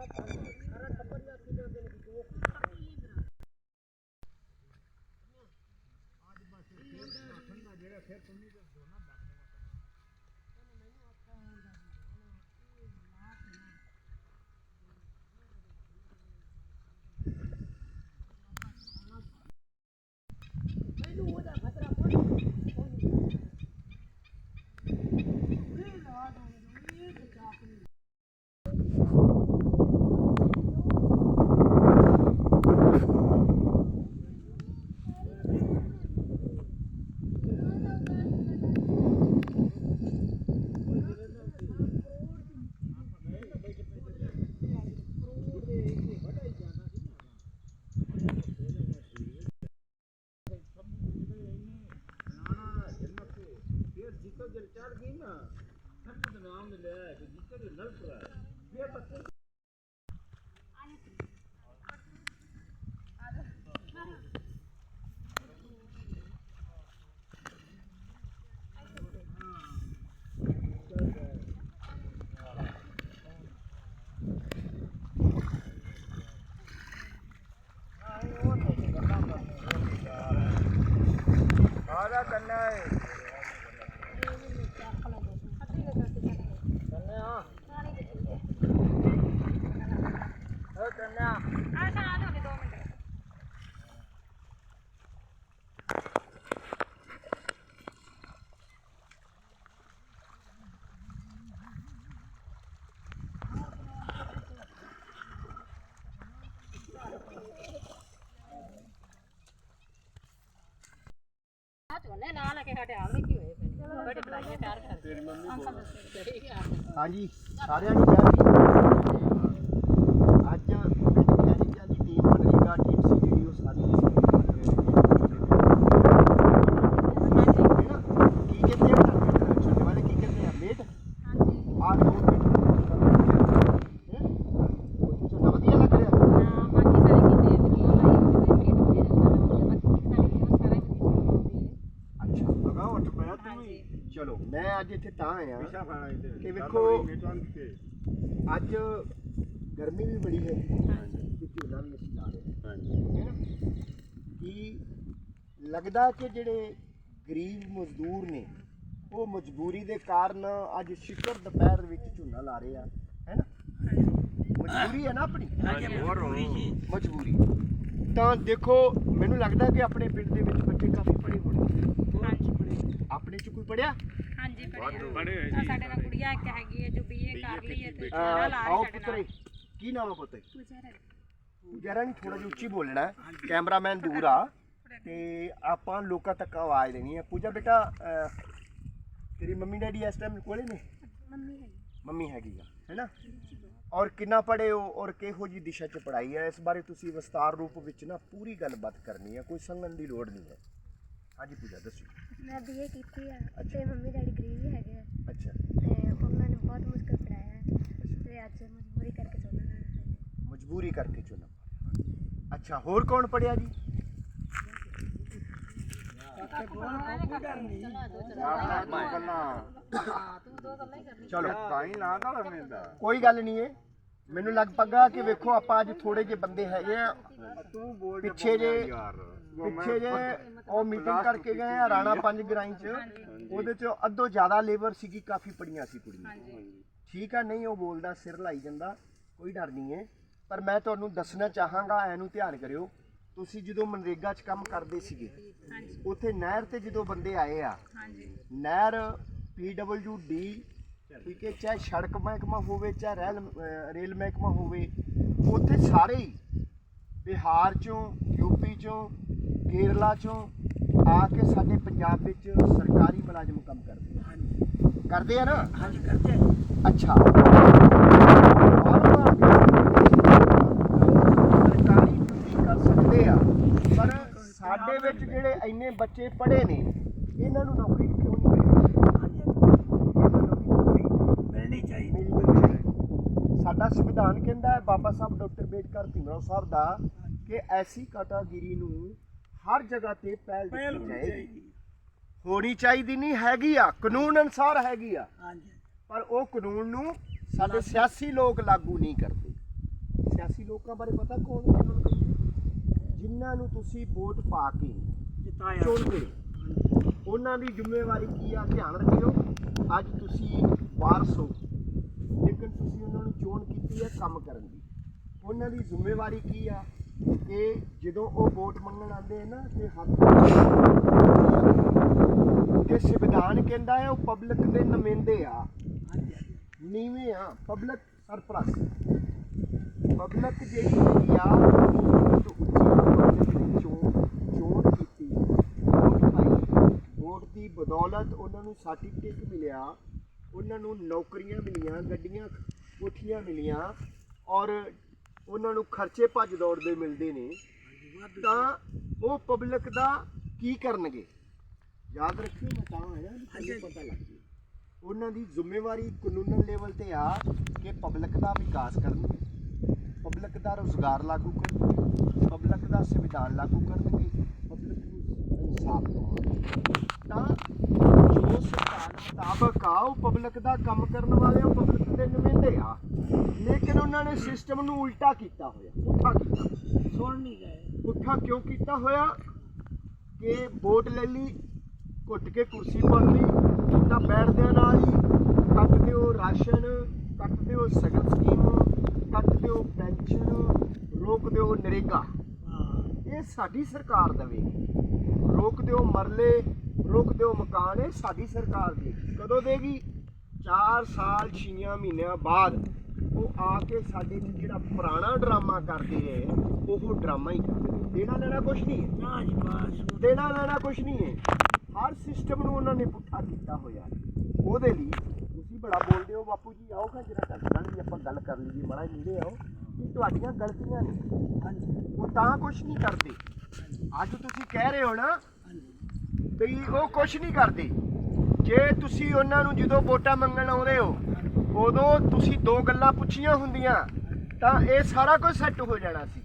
not under. ਆਦਾ ਕੰਨਾ ਹੈ ਕੰਨਾ ਓ ਕੰਨਾ ਝੋਨੇ ਲਾ ਲੈ ਕੇ ਸਾਡੇ ਹੋਏ ਪਏ। ਬੜੀ ਬੜਾਈਆਂ ਤੇਰੀ ਮੰਮੀ ਹਾਂਜੀ ਸਾਰਿਆਂ ਨੂੰ ਜੈ ਜੀ ਅੱਜ ਪਿੰਡ ਖੈਰੀਕਾ ਦੀ ਟੀਮ ਮਨਰੇਗਾ ਟੀਮ ਸੀ ਜਿਹੜੀ ਉਹ ਸਾਰੀ ਕੀ ਕਹਿੰਦੇ ਆ ਛੋਟੇ ਵਾਲੇ ਕੀ ਕਹਿੰਦੇ ਆ ਮੇਟ ਆ ਦੋ ਮਿੰਟ ਛੋਟਾ ਵਧੀਆ ਲੱਗ ਰਿਹਾ ਬਾਕੀ ਸਾਰੇ ਕਿਤੇ ਵੀਡੀਓ ਲਾਈ ਹੋਈ ਹੈ ਮੀਟ ਵਗੈਰਾ ਬਾਕੀ ਸਾਡੇ ਵੀਡੀਓ ਸਾਰਾ ਕੁਝ ਅੱਛਾ ਉੱਠ ਪਿਆ ਤੂੰ ਹੀ ਚਲੋ ਮੈਂ ਅੱਜ ਇੱਥੇ ਤਾਂ ਇੱਥੇ ਇਹ ਵੇਖੋ- ਕੇ। ਅੱਜ ਗਰਮੀ ਵੀ ਬੜੀ ਹੈ। ਤੇ ਝੋਨਾ ਵੀ ਅਸੀਂ ਲਾ ਰਹੇ ਹਾਂ ਕਿ ਲੱਗਦਾ ਕਿ ਜਿਹੜੇ ਗਰੀਬ ਮਜ਼ਦੂਰ ਨੇ ਉਹ ਮਜਬੂਰੀ ਦੇ ਕਾਰਨ ਅੱਜ ਸ਼ਿਕਰ ਦੁਪਹਿਰ ਵਿੱਚ ਝੋਨਾ ਲਾ ਰਹੇ ਆ ਹੈ ਨਾ? ਮਜਬੂਰੀ ਹੈ ਨਾ ਆਪਣੀ? ਮਜਬੂਰੀ ਤਾਂ ਦੇਖੋ ਮੈਨੂੰ ਲੱਗਦਾ ਕਿ ਆਪਣੇ ਪਿੰਡ ਦੇ ਵਿੱਚ ਬੱਚੇ ਕਾਫੀ ਪੜ੍ਹੇ ਹੋਣਗੇ। ਆਪਣੇ ਚ ਕੋਈ ਪੜਿਆ ਹਾਂਜੀ ਬੜੇ ਪੜਿਆ ਹੋਏ ਜੀ। ਸਾਡੇ ਨਾਲ ਕੁੜੀਆਂ ਇੱਕ ਹੈਗੀ ਹੈ ਜੋ ਬੀਏ ਕਰ ਲਈ ਹੈ ਤੇ ਅਹ, ਸਾਰਾ ਲਾ ਆਓ ਸਾਡੇ ਪੁੱਤਰੇ ਨਾਲ ਕੀ ਨਾਮ ਹੈ ਪੁੱਤਰੇ ਜਰਾ ਨਹੀਂ ਥੋੜਾ ਜਿਹਾ ਉੱਚੀ ਬੋਲਣਾ ਹੈ। ਕੈਮਰਾਮੈਨ ਦੂਰ ਆ। ਤੇ ਆਪਾਂ ਲੋਕਾਂ ਤੱਕ ਆਵਾਜ਼ ਦੇਣੀ ਹੈ। ਪੂਜਾ ਬੇਟਾ ਅਹ, ਤੇਰੀ ਮੰਮੀ ਡੈਡੀ ਇਸ ਟਾਈਮ ਕੋਲੇ ਨੇ? ਮੰਮੀ ਹੈਗੀ। ਆ ਹੈਨਾ ਔਰ ਕਿੰਨਾ ਪੜ੍ਹੇ ਹੋ ਔਰ ਕਿਹੋ ਜੀ ਦਿਸ਼ਾ 'ਚ ਪੜ੍ਹਾਈ ਹੈ? ਇਸ ਬਾਰੇ ਤੁਸੀਂ ਵਿਸਤਾਰ ਰੂਪ ਵਿੱਚ ਨਾ ਪੂਰੀ ਗੱਲਬਾਤ ਕਰਨੀ ਹੈ। ਕੋਈ ਸੰਗਣ ਦੀ ਲੋੜ ਨਹੀਂ ਹੈ। ਹਾਂਜੀ ਪੂਜਾ ਦੱਸੋ। ਮੈਂ ਬੀਏ ਕੀਤੀ ਆ ਤੇ ਮੰਮੀ ਡੈਡੀ ਗਰੀਬ ਵੀ ਹੈਗੇ ਆ। ਅੱਛਾ। ਤੇ ਉਹਨਾਂ ਨੇ ਬਹੁਤ ਮੁਸ਼ਕਲ ਪੜਾਇਆ। ਹੈ ਤੇ ਅੱਜ ਮਜਬੂਰੀ ਕਰਕੇ ਚੋਣਾ ਮਜਬੂਰੀ ਕਰਕੇ ਚੁਣਾ ਅੱਛਾ ਹੋਰ ਕੌਣ ਪੜਿਆ ਜੀ? ਚਲੋ। ਕਾਈ ਨਾ ਗੱਲ ਨਹੀਂ ਏ। ਮੈਨੂੰ ਲੱਗ ਪੱਗਾ ਕਿ ਵੇਖੋ ਆਪਾਂ ਅੱਜ ਥੋੜੇ ਜਿਹੇ ਬੰਦੇ ਹੈਗੇ ਆ। ਤੂੰ ਬੋਲ ਪਿੱਛੇ ਜੇ ਯਾਰ ਪਿੱਛੇ ਜੇ ਉਹ ਮੀਟਿੰਗ ਕਰਕੇ ਗਏ ਆ ਰਾਣਾ ਪੰਜ ਗਰਾਈ ਚ। ਉਹਦੇ ਚ ਅੱਧੋ ਜ਼ਿਆਦਾ ਲੇਬਰ ਸੀਗੀ ਕਾਫੀ ਪੜੀਆਂ ਸੀ ਕੁੜੀਆਂ। ਠੀਕ ਆ ਨਹੀਂ ਉਹ ਬੋਲਦਾ ਸਿਰ ਲਾਈ ਜਾਂਦਾ ਕੋਈ ਡਰ ਨਹੀਂ ਹੈ। ਪਰ ਮੈਂ ਤੁਹਾਨੂੰ ਦੱਸਣਾ ਚਾਹਾਂਗਾ ਇਹਨੂੰ ਧਿਆਨ ਕਰਿਓ। ਤੁਸੀਂ ਜਦੋਂ ਮਨਰੇਗਾ 'ਚ ਕੰਮ ਕਰਦੇ ਸੀਗੇ ਉੱਥੇ ਨਹਿਰ ਤੇ ਜਦੋਂ ਬੰਦੇ ਆਏ ਆ ਨਹਿਰ PWD ਠੀਕ ਹੈ ਚਾਹੇ ਸੜਕ ਮਹਿਕਮਾ ਹੋਵੇ ਚਾਹੇ ਰੇਲ ਰੇਲ ਮਹਿਕਮਾ ਹੋਵੇ ਉੱਥੇ ਸਾਰੇ ਹੀ ਬਿਹਾਰ ਚੋਂ ਯੂਪੀ ਚੋਂ ਕੇਰਲਾ ਚੋਂ ਆ ਕੇ ਸਾਡੇ ਪੰਜਾਬ ਵਿੱਚ ਸਰਕਾਰੀ ਮੁਲਾਜ਼ਮ ਕੰਮ ਕਰਦੇ ਆ। ਕਰਦੇ ਆ ਨਾ? ਹਾਂਜੀ ਕਰਦੇ ਅੱਛਾ। ਸਰਕਾਰੀ ਡਿਊਟੀ ਕਰ ਸਕਦੇ ਆ ਪਰ ਸਾਡੇ ਵਿੱਚ ਜਿਹੜੇ ਇੰਨੇ ਬੱਚੇ ਪੜ੍ਹੇ ਨੇ ਇਹਨਾਂ ਨੂੰ ਨੌਕਰੀ ਕਿਉਂ ਨਹੀਂ ਮਿਲਣੀ ਚਾਹੀਦੀ। ਸਾਡਾ ਸੰਵਿਧਾਨ ਕਹਿੰਦਾ ਹੈ ਬਾਬਾ ਸਾਹਿਬ ਡਾਕਟਰ ਬੇਟਕਰ ਭੀਮਰਾਓ ਸਾਹਿਬ ਦਾ ਕਿ ਐਸੀ ਕੈਟਾਗਰੀ ਨੂੰ ਹਰ ਜਗ੍ਹਾ ਤੇ ਪਹਿਲ ਪਹਿਲ ਦਿੱਤੀ ਹੋਣੀ ਜਾਏਗੀ। ਚਾਹੀਦੀ ਹੋਣੀ ਚਾਹੀਦੀ ਨਹੀਂ ਹੈਗੀ ਆ ਕਾਨੂੰਨ ਅਨਸਾਰ ਹੈਗੀ ਆ। ਹਾਂਜੀ ਪਰ ਉਹ ਕਾਨੂੰਨ ਨੂੰ ਸਾਡੇ ਸਿਆਸੀ ਲੋਕ ਲਾਗੂ ਨਹੀਂ ਕਰਦੇ। ਸਿਆਸੀ ਲੋਕਾਂ ਬਾਰੇ ਪਤਾ ਕੌਣ ਉਹਨਾਂ ਨੂੰ? ਕਹਿੰਦੇ? ਜਿਨ੍ਹਾਂ ਨੂੰ ਤੁਸੀਂ ਵੋਟ ਪਾ ਕੇ ਜਿਤਾਇਆ। ਚੁਣਦੇ ਉਹਨਾਂ ਦੀ ਜ਼ਿੰਮੇਵਾਰੀ ਕੀ ਆ? ਧਿਆਨ ਰੱਖਿਓ। ਅੱਜ ਤੁਸੀਂ ਵਾਰਸ ਹੋ। ਲੇਕਿਨ ਤੁਸੀਂ ਉਹਨਾਂ ਨੂੰ ਚੋਣ ਕੀਤੀ ਹੈ ਕੰਮ ਕਰਨ ਦੀ। ਉਹਨਾਂ ਦੀ ਜ਼ਿੰਮੇਵਾਰੀ ਕੀ ਆ? ਕਿ ਜਦੋਂ ਉਹ ਵੋਟ ਮੰਗਣ ਆਉਂਦੇ ਆ ਨਾ, ਤੇ ਹੱਥ ਤੇ ਸੰਵਿਧਾਨ ਕਹਿੰਦਾ ਹੈ, ਉਹ ਪਬਲਿਕ ਦੇ ਨੁਮਾਇੰਦੇ ਆ। ਨੀਵੇਂ ਆ ਪਬਲਿਕ ਸਰਪ੍ਰਸਤ। ਪਬਲਿਕ ਜਿਹੜੀ ਹੈਗੀ ਆ ਚੋਣ ਚੋਣ ਕੀਤੀ। ਵੋਟ ਪਾਈ। ਵੋਟ ਦੀ ਬਦੌਲਤ ਉਹਨਾਂ ਨੂੰ ਸਰਟੀਫਿਕੇਟ ਮਿਲਿਆ। ਉਹਨਾਂ ਨੂੰ ਨੌਕਰੀਆਂ ਮਿਲੀਆਂ, ਗੱਡੀਆਂ, ਕੋਠੀਆਂ ਮਿਲੀਆਂ। ਔਰ ਉਹਨਾਂ ਨੂੰ ਖਰਚੇ ਭੱਜ ਦੌੜ ਦੇ ਮਿਲਦੇ ਨੇ ਤਾਂ ਉਹ ਪਬਲਿਕ ਦਾ ਕੀ ਕਰਨਗੇ? ਯਾਦ ਰੱਖਿਓ ਮੈਂ ਤਾਂ ਆਇਆ ਤੁਹਾਨੂੰ ਪਤਾ ਲੱਗ ਜੇ ਉਹਨਾਂ ਦੀ ਜ਼ਿੰਮੇਵਾਰੀ ਕਾਨੂੰਨ ਲੈਵਲ ਤੇ ਆ ਕਿ ਪਬਲਿਕ ਦਾ ਵਿਕਾਸ ਕਰਨਗੇ। ਪਬਲਿਕ ਦਾ ਰੋਜ਼ਗਾਰ ਲਾਗੂ ਕਰਨਗੇ। ਪਬਲਿਕ ਦਾ ਸੰਵਿਧਾਨ ਲਾਗੂ ਕਰਨਗੇ। ਪਬਲਿਕ ਨੂੰ ਇਨਸਾਫ ਦਿਵਾਉਣਗੇ। ਤਾਂ ਜੋ ਸਰਕਾਰ ਮੁਤਾਬਕ ਆ ਉਹ ਪਬਲਿਕ ਦਾ ਕੰਮ ਕਰਨ ਵਾਲੇ ਉਹ ਪਬਲਿਕ ਦੇ ਨੁਮਾਇੰਦੇ ਆ। ਲੇਕਿਨ ਉਹਨਾਂ ਨੇ ਸਿਸਟਮ ਨੂੰ ਉਲਟਾ ਕੀਤਾ ਹੋਇਆ ਪੁੱਠਾ ਕੀਤਾ। ਸੁਣ ਨਹੀਂ ਗਏ ਪੁੱਠਾ ਕਿਉਂ ਕੀਤਾ ਹੋਇਆ? ਕਿ ਵੋਟ ਲੈ ਲਈ ਘੁੱਟ ਕੇ ਕੁਰਸੀ ਪਰ ਲਈ ਤਾਂ ਬੈਠਦਿਆਂ ਨਾਲ ਹੀ ਕੱਟ ਦਿਓ ਰਾਸ਼ਨ ਕੱਟ ਦਿਓ ਸਗਨ ਸਕੀਮ ਕੱਟ ਦਿਓ ਪੈਨਸ਼ਨ ਰੋਕ ਦਿਓ ਨਰੇਗਾ। ਹਾਂ। ਇਹ ਸਾਡੀ ਸਰਕਾਰ ਦੇਵੇਗੀ। ਰੋਕ ਦਿਓ ਮਰਲੇ ਰੋਕ ਦਿਓ ਮਕਾਨ ਇਹ ਸਾਡੀ ਸਰਕਾਰ ਦੇਗੀ ਕਦੋਂ ਦੇਗੀ? 4 ਸਾਲ 6 ਮਹੀਨਿਆਂ ਬਾਅਦ। ਉਹ ਆ ਕੇ ਸਾਡੇ 'ਚ ਜਿਹੜਾ ਪੁਰਾਣਾ ਡਰਾਮਾ ਕਰਦੇ ਹੈ ਉਹ ਡਰਾਮਾ ਹੀ ਕਰਦੇ ਨੇ। ਦੇਣਾ ਲੈਣਾ ਕੁਛ ਨਹੀਂ ਹੈ। ਨਾ ਜੀ ਬਸ। ਦੇਣਾ ਲੈਣਾ ਕੁਛ ਨਹੀਂ ਹੈ। ਹਰ ਸਿਸਟਮ ਨੂੰ ਉਹਨਾਂ ਨੇ ਪੁੱਠਾ ਕੀਤਾ ਹੋਇਆ। ਉਹਦੇ ਲਈ ਤੁਸੀਂ ਬੜਾ ਬੋਲਦੇ ਹੋ ਬਾਪੂ ਜੀ ਆਓ ਖਾਂ ਜਰਾ ਗੱਲ ਨਾਲ ਆਪਾਂ ਗੱਲ ਕਰ ਲਈਏ। ਮਾੜਾ ਨੇੜੇ ਆਓ। ਕਿ ਤੁਹਾਡੀਆਂ ਗਲਤੀਆਂ ਨੇ। ਹਾਂਜੀ। ਉਹ ਤਾਂ ਕੁਛ ਨਹੀਂ ਕਰਦੇ। ਅੱਜ ਤੁਸੀਂ ਕਹਿ ਰਹੇ ਹੋ ਨਾ ਵੀ ਉਹ ਕੁਛ ਨਹੀਂ ਕਰਦੇ। ਜੇ ਤੁਸੀਂ ਉਹਨਾਂ ਨੂੰ ਜਦੋਂ ਵੋਟਾਂ ਮੰਗਣ ਆਉਂਦੇ ਹੋ ਉਦੋਂ ਤੁਸੀਂ ਦੋ ਗੱਲਾਂ ਪੁੱਛੀਆਂ ਹੁੰਦੀਆਂ ਤਾਂ ਇਹ ਸਾਰਾ ਕੁਝ ਸੈੱਟ ਹੋ ਜਾਣਾ ਸੀ।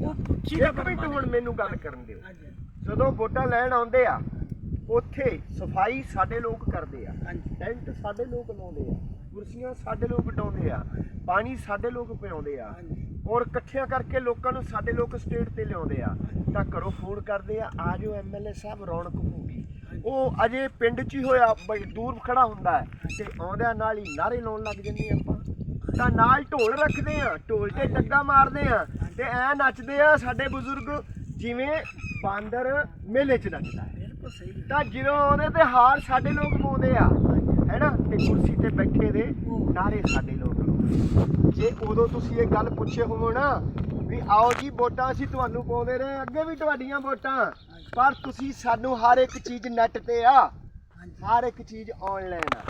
ਇੱਕ ਮਿੰਟ ਹੁਣ ਮੈਨੂੰ ਗੱਲ ਕਰਨ ਦਿਓ। ਜਦੋਂ ਵੋਟਾਂ ਲੈਣ ਆਉਂਦੇ ਆ ਉੱਥੇ ਸਫ਼ਾਈ ਸਾਡੇ ਲੋਕ ਕਰਦੇ ਆ। ਟੈਂਟ ਸਾਡੇ ਲੋਕ ਲਾਉਂਦੇ ਆ ਕੁਰਸੀਆਂ ਸਾਡੇ ਲੋਕ ਡਾਉਂਦੇ ਆ ਪਾਣੀ ਸਾਡੇ ਲੋਕ ਪਿਆਉਂਦੇ ਆ। ਔਰ ਇਕੱਠਿਆਂ ਕਰਕੇ ਲੋਕਾਂ ਨੂੰ ਸਾਡੇ ਲੋਕ ਸਟੇਟ ਤੇ ਲਿਆਉਂਦੇ ਆ। ਤਾਂ ਘਰੋਂ ਫੋਨ ਕਰਦੇ ਆ ਆ ਜਾਓ ਐਮਐਲਏ ਸਾਹਿਬ ਰੌਣਕ ਹੋਊਗੀ ਉਹ ਅਜੇ ਪਿੰਡ 'ਚ ਹੀ ਹੋਇਆ ਬਈ ਦੂਰ ਖੜਾ ਹੁੰਦਾ ਹੈ ਤੇ ਆਉਂਦਿਆਂ ਨਾਲ ਹੀ ਨਾਰੇ ਲਾਉਣ ਲੱਗ ਜੰਨੇ ਆਪਾਂ। ਤਾਂ ਨਾਲ ਢੋਲ ਰੱਖਦੇ ਆ ਢੋਲ ਤੇ ਟੱਗਾ ਮਾਰਦੇ ਆ ਤੇ ਐ ਨੱਚਦੇ ਆ ਸਾਡੇ ਬਜ਼ੁਰਗ ਜਿਵੇਂ ਬਾਂਦਰ ਮੇਲੇ 'ਚ ਨੱਚਦਾ ਹੈ। ਬਿਲਕੁਲ ਸਹੀ ਤਾਂ ਜਦੋਂ ਉਹਦੇ ਤੇ ਹਾਰ ਸਾਡੇ ਲੋਕ ਪਾਉਂਦੇ ਆ ਹੈਨਾ? ਤੇ ਕੁਰਸੀ ਤੇ ਬੈਠੇ ਦੇ ਨਾਰੇ ਸਾਡੇ ਲੋਕ ਲਾਉਂਦੇ ਜੇ ਉਦੋਂ ਤੁਸੀਂ ਇਹ ਗੱਲ ਪੁੱਛੇ ਹੋਵੋ ਨਾ ਵੀ ਆਓ ਜੀ ਵੋਟਾਂ ਅਸੀਂ ਤੁਹਾਨੂੰ ਪਾਉਂਦੇ ਰਹੇ ਅੱਗੇ ਵੀ ਤੁਹਾਡੀਆਂ ਵੋਟਾਂ। ਪਰ ਤੁਸੀਂ ਸਾਨੂੰ ਹਰ ਇੱਕ ਚੀਜ਼ ਨੈਟ ਤੇ ਆ। ਹਰ ਇੱਕ ਚੀਜ਼ ਆਨਲਾਈਨ ਆ।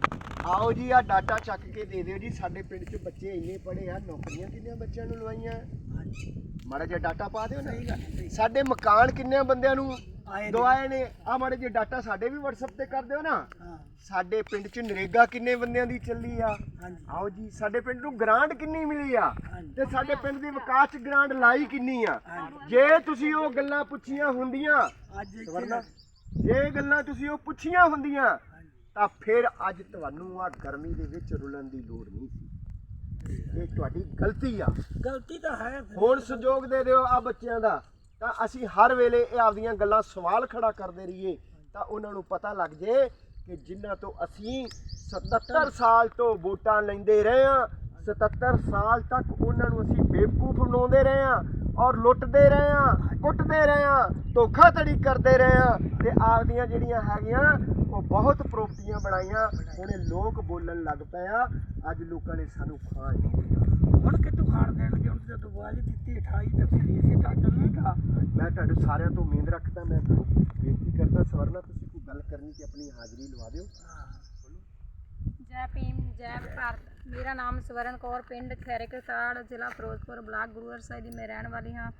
ਆਓ ਜੀ ਆ ਡਾਟਾ ਚੱਕ ਕੇ ਦੇ ਦਿਓ ਜੀ। ਸਾਡੇ ਪਿੰਡ 'ਚ ਬੱਚੇ ਇੰਨੇ ਪੜ੍ਹੇ ਆ ਨੌਕਰੀਆਂ ਕਿੰਨੀਆਂ ਬੱਚਿਆਂ ਨੂੰ ਲਵਾਈਆਂ? ਮਾੜਾ ਜਿਹਾ ਡਾਟਾ ਪਾ ਦਿਓ ਨਾ। ਸਾਡੇ ਮਕਾਨ ਕਿੰਨੇ ਬੰਦਿਆਂ ਨੂੰ। ਦਵਾਏ ਨੇ। ਆ ਮਾੜੇ ਜਿਹਾ ਡਾਟਾ ਸਾਡੇ ਵੀ WhatsApp ਤੇ ਕਰ ਦਿਓ ਨਾ। ਸਾਡੇ ਪਿੰਡ 'ਚ ਨਰੇਗਾ ਕਿੰਨੇ ਬੰਦਿਆਂ ਦੀ ਚੱਲੀ ਆ? ਆਓ ਜੀ ਸਾਡੇ ਪਿੰਡ ਨੂੰ ਗ੍ਰਾਂਟ ਕਿੰਨੀ ਮਿਲੀ ਆ। ਤੇ ਸਾਡੇ ਪਿੰਡ ਦੀ ਵਿਕਾਸ 'ਚ ਗ੍ਰਾਂਟ ਲਾਈ ਕਿੰਨੀ ਆ। ਜੇ ਤੁਸੀਂ ਉਹ ਗੱਲਾਂ ਪੁੱਛੀਆਂ ਹੁੰਦੀਆਂ ਜੇ ਗੱਲਾਂ ਤੁਸੀਂ ਉਹ ਪੁੱਛੀਆਂ ਹੁੰਦੀਆਂ ਤਾਂ ਫਿਰ ਅੱਜ ਤੁਹਾਨੂੰ ਆ ਗਰਮੀ ਦੇ ਵਿੱਚ ਰੁਲਣ ਦੀ ਲੋੜ ਨਹੀਂ ਸੀ। ਇਹ ਤੁਹਾਡੀ ਗਲਤੀ ਆ। ਗਲਤੀ ਤਾਂ ਹੈ। ਹੁਣ ਸੰਜੋਗ ਦੇ ਦਿਓ ਆ ਬੱਚਿਆਂ ਦਾ। ਤਾਂ ਅਸੀਂ ਹਰ ਵੇਲੇ ਇਹ ਆਪਦੀਆਂ ਗੱਲਾਂ ਸਵਾਲ ਖੜਾ ਕਰਦੇ ਰਹੀਏ ਤਾਂ ਉਹਨਾਂ ਨੂੰ ਪਤਾ ਲੱਗ ਜੇ ਕਿ ਜਿਨ੍ਹਾਂ ਤੋਂ ਅਸੀਂ 77 ਸਾਲ ਤੋਂ ਵੋਟਾਂ ਲੈਂਦੇ ਰਹੇ ਆ 77 ਸਾਲ ਤੱਕ ਉਹਨਾਂ ਨੂੰ ਅਸੀਂ ਬੇਵਕੂਫ ਬਣਾਉਂਦੇ ਰਹੇ ਆ ਔਰ ਲੁੱਟਦੇ ਰਹੇ ਆ ਕੁੱਟਦੇ ਰਹੇ ਆ ਧੋਖਾਧੜੀ ਕਰਦੇ ਰਹੇ ਆ ਤੇ ਆਪਦੀਆਂ ਜਿਹੜੀਆਂ ਹੈਗੀਆਂ ਉਹ ਬਹੁਤ ਪ੍ਰਾਪਰਟੀਆਂ ਬਣਾਈਆਂ ਹੁਣ ਲੋਕ ਬੋਲਣ ਲੱਗ ਪਏ ਆ ਅੱਜ ਲੋਕਾਂ ਨੇ ਸਾਨੂੰ ਖਾਣ ਨਹੀਂ ਦਿੱਤਾ। ਹੁਣ ਕਿਤੋਂ ਖਾਣ ਦੇਣਗੇ? ਹੁਣ ਜਦੋਂ ਆਵਾਜ਼ ਦਿੱਤੀ 28 ਤੱਕ ਫਿਰ ਇਸੇ ਤਾਂ ਚੱਲੇਗਾ ਮੈਂ ਤੁਹਾਡੇ ਸਾਰਿਆਂ ਤੋਂ ਉਮੀਦ ਰੱਖਦਾ ਮੈਂ ਬੇਨਤੀ ਕਰਦਾ ਸਵਰਨਾ ਤੁਸੀਂ ਗੱਲ ਕਰਨੀ ਤੇ ਆਪਣੀ ਹਾਜ਼ਰੀ ਲਵਾ ਦਿਓ। ਜੈ ਭੀਮ, ਜੈ ਭਾਰਤ। ਮੇਰਾ ਨਾਮ ਸਵਰਨ ਕੌਰ, ਪਿੰਡ ਖੈਰੇ ਕਸਾੜ ਜ਼ਿਲ੍ਹਾ ਫਿਰੋਜ਼ਪੁਰ ਬਲਾਕ ਗੁਰੂਵਰ ਸਾਹਿਬ ਦੀ ਮੈਂ ਰਹਿਣ ਵਾਲੀ ਹਾਂ।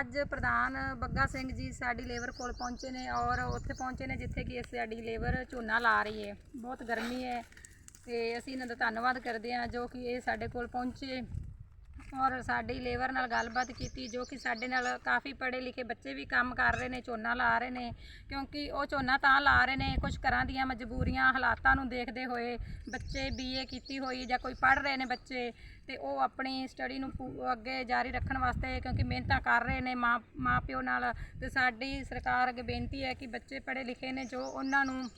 ਅੱਜ ਪ੍ਰਧਾਨ ਬੱਗਾ ਸਿੰਘ ਜੀ ਸਾਡੀ ਲੇਬਰ ਕੋਲ ਪਹੁੰਚੇ ਨੇ ਔਰ ਉੱਥੇ ਪਹੁੰਚੇ ਨੇ ਜਿੱਥੇ ਕਿ ਸਾਡੀ ਲੇਬਰ ਝੋਨਾ ਲਾ ਰਹੀ ਹੈ। ਬਹੁਤ ਗਰਮੀ ਹੈ ਤੇ ਅਸੀਂ ਇਹਨਾਂ ਦਾ ਧੰਨਵਾਦ ਕਰਦੇ ਹਾਂ ਜੋ ਕਿ ਇਹ ਸਾਡੇ ਕੋਲ ਪਹੁੰਚੇ। ਔਰ ਸਾਡੀ ਲੇਬਰ ਨਾਲ ਗੱਲਬਾਤ ਕੀਤੀ ਜੋ ਕਿ ਸਾਡੇ ਨਾਲ ਕਾਫੀ ਪੜ੍ਹੇ ਲਿਖੇ ਬੱਚੇ ਵੀ ਕੰਮ ਕਰ ਰਹੇ ਨੇ, ਝੋਨਾ ਲਾ ਰਹੇ ਨੇ। ਕਿਉਂਕਿ ਉਹ ਝੋਨਾ ਤਾਂ ਲਾ ਰਹੇ ਨੇ ਕੁਝ ਘਰਾਂ ਦੀਆਂ ਮਜਬੂਰੀਆਂ, ਹਾਲਾਤਾਂ ਨੂੰ ਦੇਖਦੇ ਹੋਏ ਬੱਚੇ ਬੀਏ ਕੀਤੀ ਹੋਈ ਜਾਂ ਕੋਈ ਪੜ੍ਹ ਰਹੇ ਨੇ ਬੱਚੇ ਤੇ ਉਹ ਆਪਣੀ ਸਟੱਡੀ ਨੂੰ ਪੂ- ਅੱਗੇ ਜਾਰੀ ਰੱਖਣ ਵਾਸਤੇ ਕਿਉਂਕਿ ਮਿਹਨਤਾਂ ਕਰ ਰਹੇ ਨੇ ਮਾਂ ਮਾਂ ਪਿਓ ਨਾਲ ਤੇ ਸਾਡੀ ਸਰਕਾਰ ਅੱਗੇ ਬੇਨਤੀ ਹੈ ਕਿ ਬੱਚੇ ਪੜ੍ਹੇ ਲਿਖੇ ਨੇ ਜੋ ਉਹਨਾਂ ਨੂੰ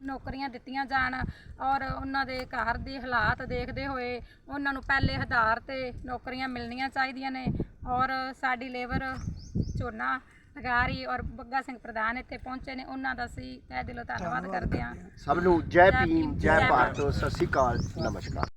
ਨੌਕਰੀਆਂ ਦਿੱਤੀਆਂ ਜਾਣ ਔਰ ਉਹਨਾਂ ਦੇ ਘਰ ਦੇ ਹਾਲਾਤ ਦੇਖਦੇ ਹੋਏ ਉਹਨਾਂ ਨੂੰ ਪਹਿਲੇ ਆਧਾਰ ਤੇ ਨੌਕਰੀਆਂ ਮਿਲਣੀਆਂ ਚਾਹੀਦੀਆਂ ਨੇ ਔਰ ਸਾਡੀ ਲੇਬਰ ਝੋਨਾ ਲਗਾ ਰਹੀ ਔਰ ਬੱਗਾ ਸਿੰਘ ਪ੍ਰਧਾਨ ਇੱਥੇ ਪਹੁੰਚੇ ਨੇ ਉਹਨਾਂ ਦਾ ਅਸੀਂ ਤਹਿ ਦਿਲੋਂ ਧੰਨਵਾਦ ਕਰਦੇ ਹਾਂ। ਸਭ ਨੂੰ ਜੈ ਭੀਮ ਜੈ ਭਾਰਤ। ਸਤਿ ਸ਼੍ਰੀ ਅਕਾਲ ਨਮਸਕਾਰ।